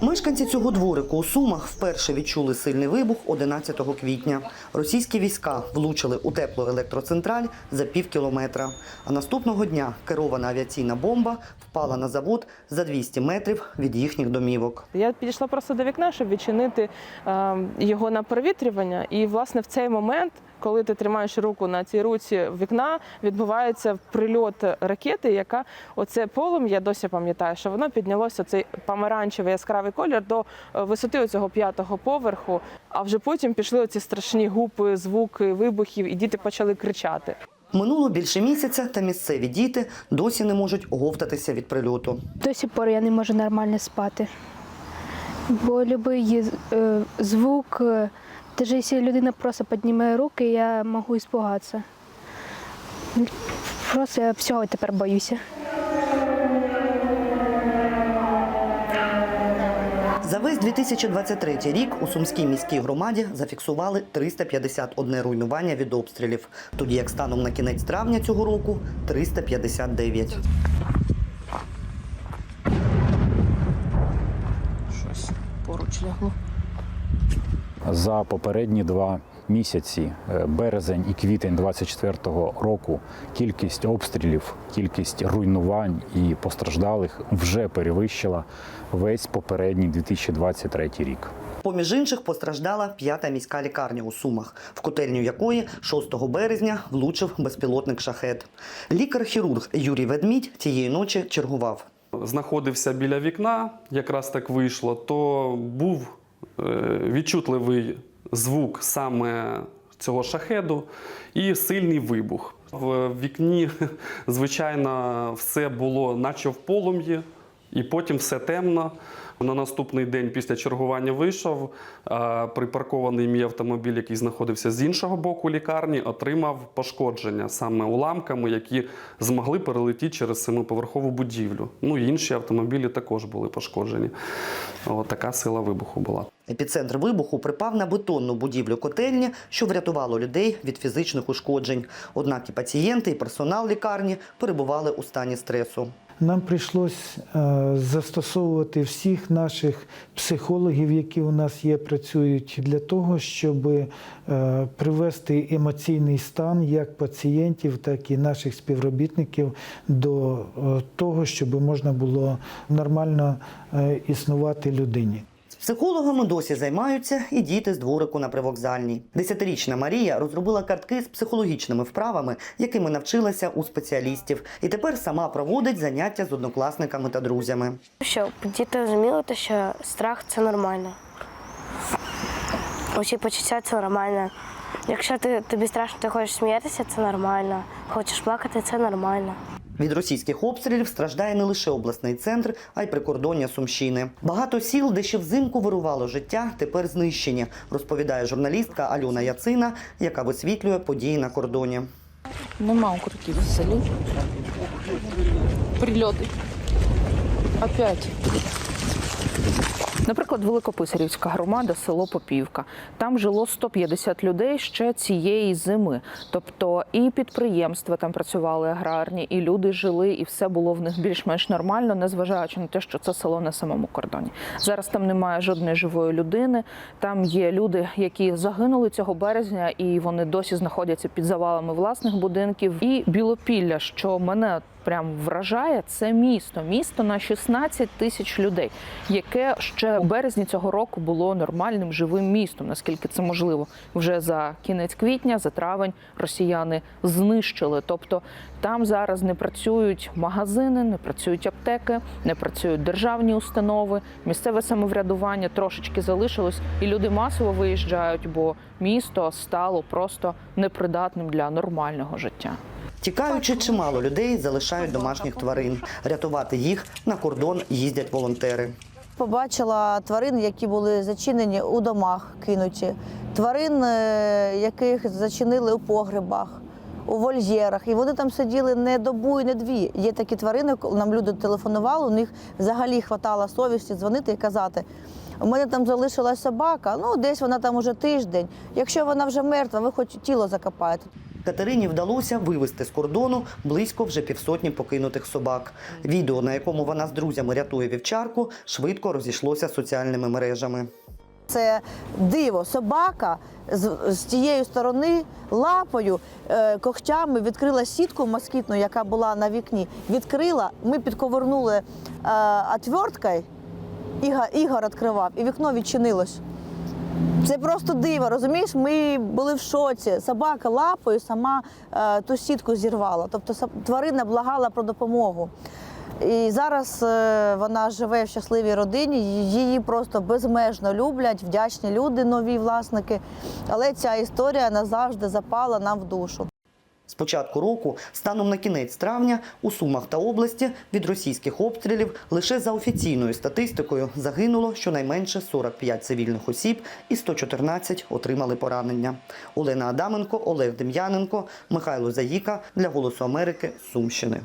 Мешканці цього дворику у Сумах вперше відчули сильний вибух 11 квітня. Російські війська влучили у теплу електроцентраль за пів кілометра. А наступного дня керована авіаційна бомба впала на завод за 200 метрів від їхніх домівок. Я підійшла просто до вікна, щоб відчинити е, його на провітрювання. І, власне, в цей момент, коли ти тримаєш руку на цій руці вікна, відбувається прильот ракети, яка оце полум'я, досі пам'ятаю, що воно піднялося цей помаранчевий яскравий колір до е, висоти цього п'ятого поверху. А вже потім пішли оці страшні гупи, звуки вибухів, і діти почали кричати. Минуло більше місяця, та місцеві діти досі не можуть оговтатися від прильоту. До сих пор я не можу нормально спати. Бо будь-який е, звук, е, навіть якщо людина просто піднімає руки, я можу іспугатися. Просто я всього тепер боюся. За весь 2023 рік у Сумській міській громаді зафіксували 351 руйнування від обстрілів, тоді як станом на кінець травня цього року 359. Щось поруч лягло. За попередні два місяці, е, березень і квітень 24-го року, кількість обстрілів, кількість руйнувань і постраждалих вже перевищила весь попередній 2023 рік. Поміж інших постраждала п'ята міська лікарня у Сумах, в котельню якої 6 березня влучив безпілотник шахет. Лікар-хірург Юрій Ведмідь тієї ночі чергував. знаходився біля вікна, якраз так вийшло, то був відчутливий звук саме цього шахеду і сильний вибух. В вікні, звичайно, все було наче в полум'ї, і потім все темно. На наступний день після чергування вийшов. Припаркований мій автомобіль, який знаходився з іншого боку лікарні, отримав пошкодження саме уламками, які змогли перелетіти через семиповерхову будівлю. Ну і інші автомобілі також були пошкоджені. От така сила вибуху була. Епіцентр вибуху припав на бетонну будівлю котельні, що врятувало людей від фізичних ушкоджень. Однак і пацієнти, і персонал лікарні перебували у стані стресу. Нам прийшлось е, застосовувати всіх наших психологів, які у нас є, працюють для того, щоб е, привести емоційний стан як пацієнтів, так і наших співробітників до е, того, щоб можна було нормально існувати людині. Психологами досі займаються і діти з дворику на привокзальній. Десятирічна Марія розробила картки з психологічними вправами, якими навчилася у спеціалістів, і тепер сама проводить заняття з однокласниками та друзями. Щоб діти розуміли, що страх це нормально. Усі почуття це нормально. Якщо ти, тобі страшно, ти хочеш сміятися, це нормально. Хочеш плакати, це нормально. Від російських обстрілів страждає не лише обласний центр, а й прикордоння Сумщини. Багато сіл, де ще взимку вирувало життя, тепер знищені, розповідає журналістка Альона Яцина, яка висвітлює події на кордоні. Нема укриттів в селі. Прильоти. Опять. Наприклад, Великописарівська громада, село Попівка. Там жило 150 людей ще цієї зими. Тобто і підприємства там працювали аграрні, і люди жили, і все було в них більш-менш нормально, незважаючи на те, що це село на самому кордоні. Зараз там немає жодної живої людини. Там є люди, які загинули цього березня, і вони досі знаходяться під завалами власних будинків. І Білопілля, що мене прям вражає, це місто. Місто на 16 тисяч людей, яке ще у березні цього року було нормальним живим містом, наскільки це можливо. Вже за кінець квітня, за травень росіяни знищили. Тобто там зараз не працюють магазини, не працюють аптеки, не працюють державні установи, місцеве самоврядування трошечки залишилось, і люди масово виїжджають, бо місто стало просто непридатним для нормального життя. Тікаючи, чимало людей залишають домашніх тварин. Рятувати їх на кордон їздять волонтери. Побачила тварин, які були зачинені у домах, кинуті, тварин, е, яких зачинили у погребах, у вольєрах. І вони там сиділи не добу і не дві. Є такі тварини, коли нам люди телефонували, у них взагалі хватало совісті дзвонити і казати. У мене там залишилась собака, ну десь вона там уже тиждень. Якщо вона вже мертва, ви хоч тіло закопаєте. Катерині вдалося вивезти з кордону близько вже півсотні покинутих собак. Відео, на якому вона з друзями рятує вівчарку, швидко розійшлося соціальними мережами. Це диво, собака з, з тієї сторони лапою, е, когтями відкрила сітку москітну, яка була на вікні. Відкрила, ми підковернули е, отверткою, Ігор, відкривав, і вікно відчинилось. Це просто диво, розумієш? Ми були в шоці. Собака лапою сама е, ту сітку зірвала. Тобто тварина благала про допомогу. І зараз е, вона живе в щасливій родині, її просто безмежно люблять, вдячні люди, нові власники. Але ця історія назавжди запала нам в душу. З початку року, станом на кінець травня, у Сумах та області від російських обстрілів лише за офіційною статистикою загинуло щонайменше 45 цивільних осіб і 114 отримали поранення. Олена Адаменко, Олег Дем'яненко, Михайло Заїка для Голосу Америки, Сумщини.